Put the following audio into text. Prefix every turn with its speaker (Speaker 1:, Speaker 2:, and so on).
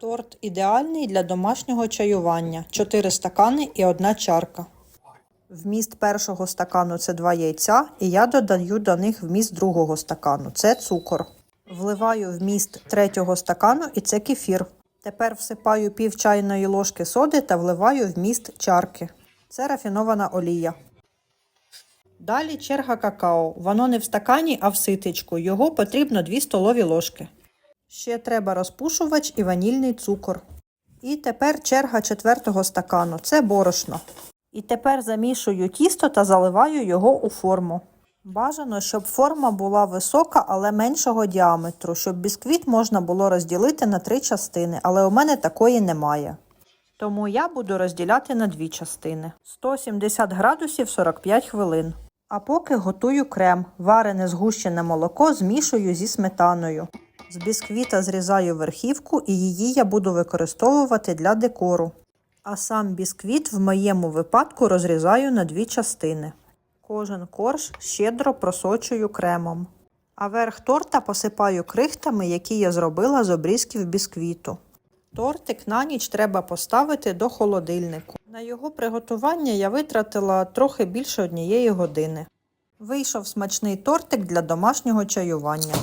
Speaker 1: Торт ідеальний для домашнього чаювання. 4 стакани і 1 чарка. Вміст першого стакану це 2 яйця, і я додаю до них вміст другого стакану це цукор. Вливаю вміст третього стакану і це кефір. Тепер всипаю пів чайної ложки соди та вливаю вміст чарки. Це рафінована олія. Далі черга какао. Воно не в стакані, а в ситечку. Його потрібно 2 столові ложки. Ще треба розпушувач і ванільний цукор. І тепер черга четвертого стакану це борошно. І тепер замішую тісто та заливаю його у форму. Бажано, щоб форма була висока, але меншого діаметру, щоб бісквіт можна було розділити на три частини, але у мене такої немає. Тому я буду розділяти на дві частини 170 градусів 45 хвилин. А поки готую крем, варене згущене молоко змішую зі сметаною. З бісквіта зрізаю верхівку і її я буду використовувати для декору. А сам бісквіт в моєму випадку розрізаю на дві частини. Кожен корж щедро просочую кремом. А верх торта посипаю крихтами, які я зробила з обрізків бісквіту. Тортик на ніч треба поставити до холодильнику. На його приготування я витратила трохи більше однієї години. Вийшов смачний тортик для домашнього чаювання.